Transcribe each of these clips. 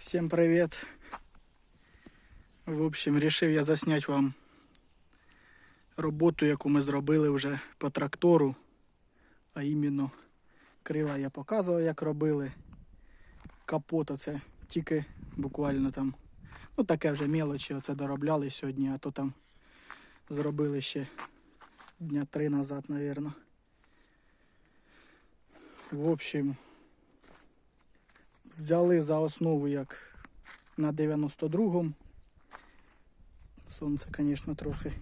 Всем привет. В общем, решив я засняти вам роботу, яку ми зробили вже по трактору. А іменно крила я показував, як робили. Капот оце тільки буквально там. Ну таке вже мелочі, оце доробляли сьогодні, а то там зробили ще дня три назад, напевно. В общем, взяли за основу як на 92-му. Сонце, звісно, трохи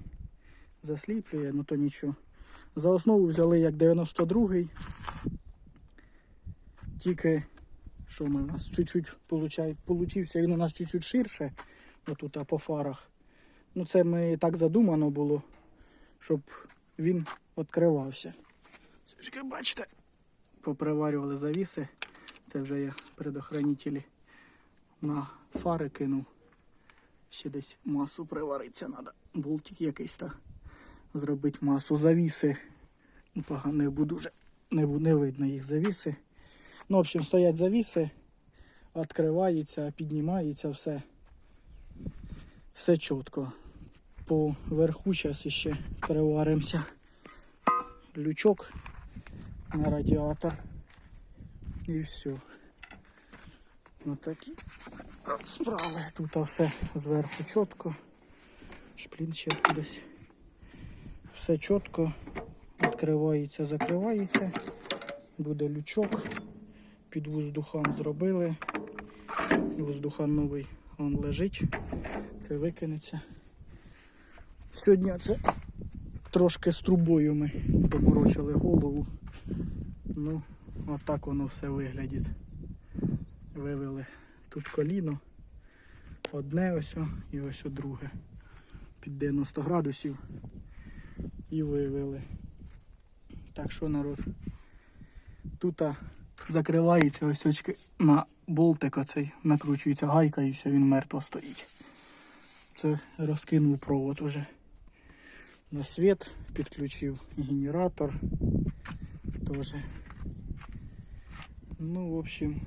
засліплює, ну то нічого. За основу взяли як 92-й. Тільки, що ми у нас чуть-чуть получився, він у нас чуть-чуть ширше, отут а по фарах. Ну це ми так задумано було, щоб він відкривався. Бачите, поприварювали завіси. Це вже я предохранителі на фари кинув. Ще десь масу привариться треба. Болтик якийсь та зробити масу. Завіси. Ну, Погано буду вже. Не, не видно їх завіси. Ну, в общем, стоять завіси, відкривається, піднімається все. Все чітко. По верху зараз ще приваримося. Лючок на радіатор. І все. Ось такі справи. Тут все зверху чітко. Шплін ще кудись. Все чітко. Відкривається, закривається. Буде лючок. Під воздухан зробили. Воздухан новий он лежить. Це викинеться. Сьогодні це трошки з трубою ми поморочили голову. Ну, отак воно все виглядить. Вивели тут коліно. Одне ось і ось друге. Під 90 градусів. І вивели. Так що народ. Тут закривається ось очки на болтик оцей, накручується гайка і все, він мертво стоїть. Це розкинув провод уже. На світ підключив генератор. Тоже. Ну, в общем,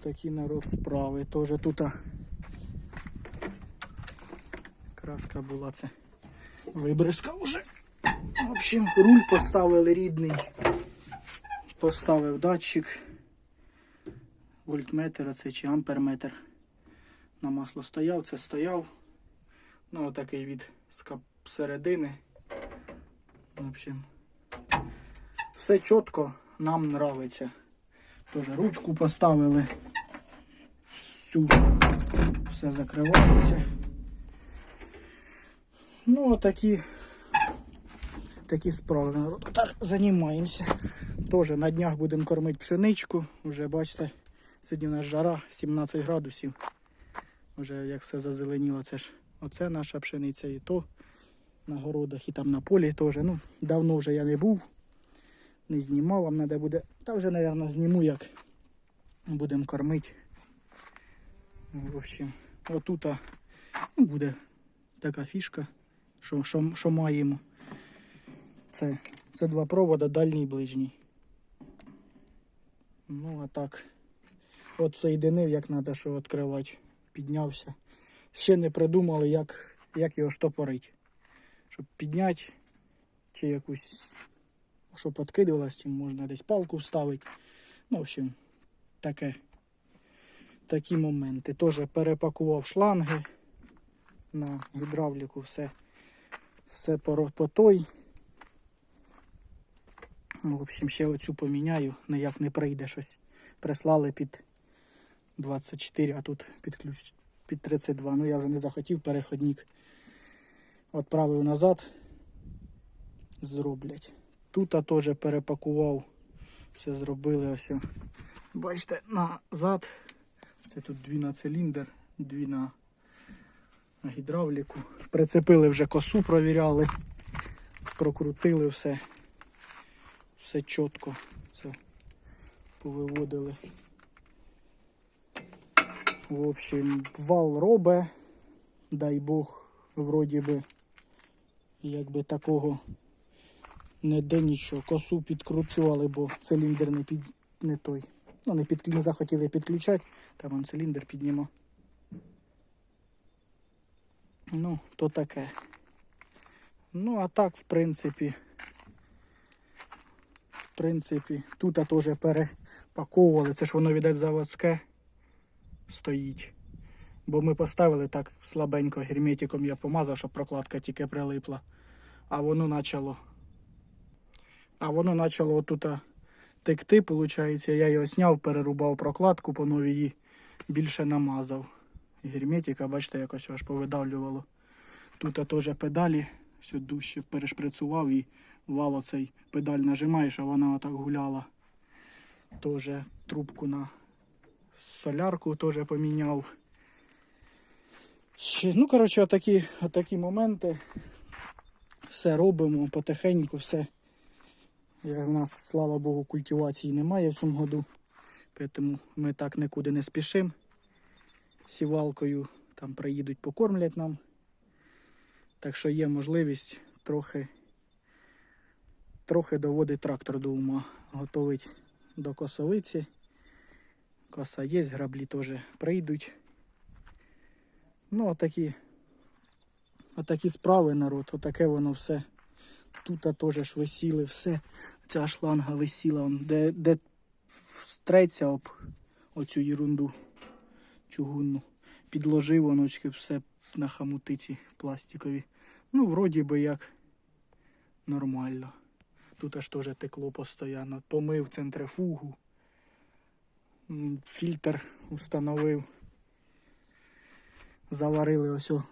такі народ справи. Тоже тут краска була це вибриска вже. В общем, руль поставили рідний. Поставив датчик. Вольтметр оце чи амперметр. На масло стояв, це стояв. Ну, отакий від середини. В общем, все чітко, нам нравиться. Тоже ручку поставили. Цю все закривається. Ну, отакі такі справи. народ. Так, займаємося. Теж на днях будемо кормити пшеничку. Уже бачите, сьогодні у нас жара 17 градусів. Вже як все зазеленіло, це ж оце наша пшениця і то на городах, і там на полі теж. Ну, давно вже я не був, не знімав, вам треба буде. Та вже, мабуть, зніму, як будемо кормити. В общем, отут ну, буде така фішка, що, що, що маємо. Це, це два провода, дальній і ближній. Ну, а так. От соєдинив, як треба, що відкривати. Піднявся. Ще не придумали, як, як його штопорити. Щоб підняти, чи якусь, щоб відкидувалось, чи можна десь палку вставити. Ну, в общем, таке. Такі моменти. Теж перепакував шланги на гідравліку, все, все по, по той. Ну, В общем, ще оцю поміняю, ніяк не прийде щось. Прислали під 24, а тут під ключ під 32. Ну я вже не захотів переходник. Відправив назад. Зроблять. Тут теж перепакував. Все зробили о. Бачите, назад. Це тут дві на циліндр, дві на гідравліку. Прицепили вже косу, провіряли, прокрутили все. Все чітко. Це повиводили. В общем, вал робе, дай Бог, вроді би, якби такого не де нічого. Косу підкручували, бо циліндр не, під, не той. Ну, не, під, не захотіли підключати, там он циліндр піднімо. Ну, то таке. Ну, а так, в принципі, в принципі, тут теж перепаковували. Це ж воно, відать, заводське стоїть. Бо ми поставили так слабенько герметиком я помазав, щоб прокладка тільки прилипла. А воно почало. А воно почало отут текти, виходить. Я його зняв, перерубав прокладку по новій більше намазав. Герметика, бачите, якось аж повидавлювало. Тут теж педалі, все дужче перешприцював і вал оцей педаль нажимаєш, а вона отак гуляла. Теж трубку на солярку теж поміняв. Ну, коротше, отакі, отакі моменти. Все робимо потихеньку, все. Як в нас, слава Богу, культивації немає в цьому году. Тому ми так нікуди не спішимо. Сівалкою там приїдуть, покормлять нам. Так що є можливість трохи, трохи доводить трактор до ума. Готовить до косовиці. Коса є, граблі теж прийдуть. Ну, отакі, отакі справи, народ, отаке воно все. Тут теж висіли, все. Ця шланга висіла, де, де треться об оцю ерунду чугунну. Підложив воночки все на хамутиці пластикові. Ну, вроді би як нормально. Тут аж теж текло постійно. Помив центрифугу. Фільтр установив. Заварили ось о,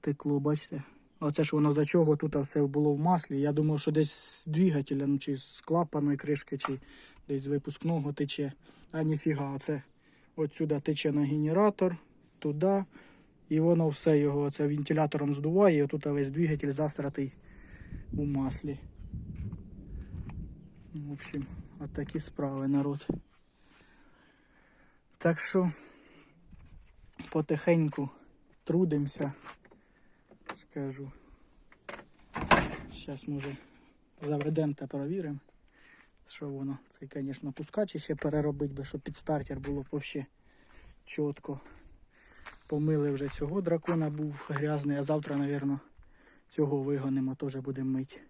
текло, бачите. Оце ж воно за чого тут все було в маслі. Я думав, що десь з двигателя, ну, чи з клапаної кришки, чи десь з випускного тече. А ніфіга, це от сюди тече на генератор, туди. І воно все його оце вентилятором здуває, і отут весь двигатель засратий у маслі. Ну, В общем, от такі справи, народ. Так що потихеньку трудимося. Скажу. Зараз може заведемо та перевіримо. Що воно? Це, звісно, пускач ще переробити би, щоб під стартер було взагалі чітко. Помили вже цього дракона, був грязний, а завтра, мабуть, цього вигонимо, теж будемо мити.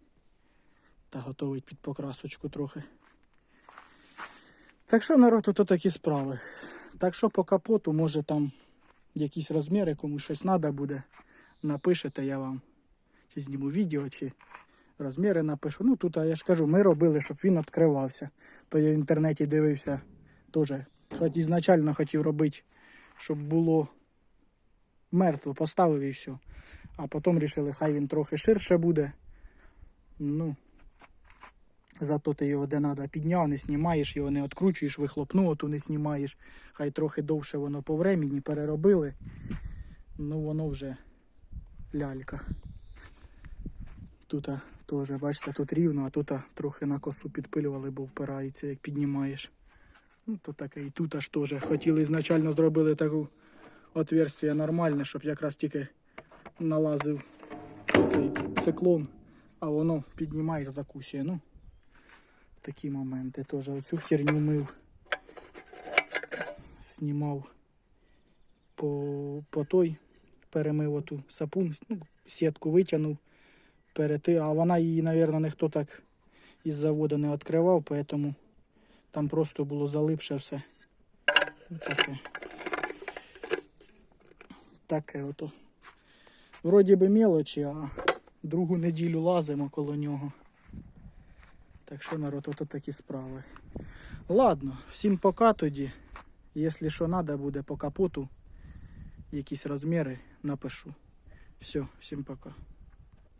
Та готовить під покрасочку трохи. Так що, народ, то такі справи. Так що по капоту, може там якісь розміри, комусь щось треба буде, напишете, я вам чи зніму відео, чи розміри напишу. Ну тут, я ж кажу, ми робили, щоб він відкривався. То я в інтернеті дивився теж. Хоч ізначально хотів робити, щоб було мертво, поставив і все. А потім вирішили, хай він трохи ширше буде. Ну, зато ти його де треба підняв, не знімаєш, його не відкручуєш, вихлопну оту не знімаєш. Хай трохи довше воно по времені переробили. Ну воно вже лялька. Тут теж, бачите, тут рівно, а тут трохи на косу підпилювали, бо впирається, як піднімаєш. Ну, то таке і тут аж теж. Хотіли ізначально зробили таку отверстие нормальне, щоб якраз тільки налазив цей циклон, а воно піднімаєш, закусує. Ну, такі моменти теж. Оцю херню мив, знімав по, по той, перемив оту сапун, ну, сітку витягнув, перети, а вона її, мабуть, ніхто так із заводу не відкривав, тому там просто було залипше все. Таке. Таке ото. Вроді би мелочі, а другу неділю лазимо коло нього. Так що, народ, ото такі справи. Ладно, всім пока тоді. Якщо що треба буде по капоту, якісь розміри, напишу. Все, всім пока.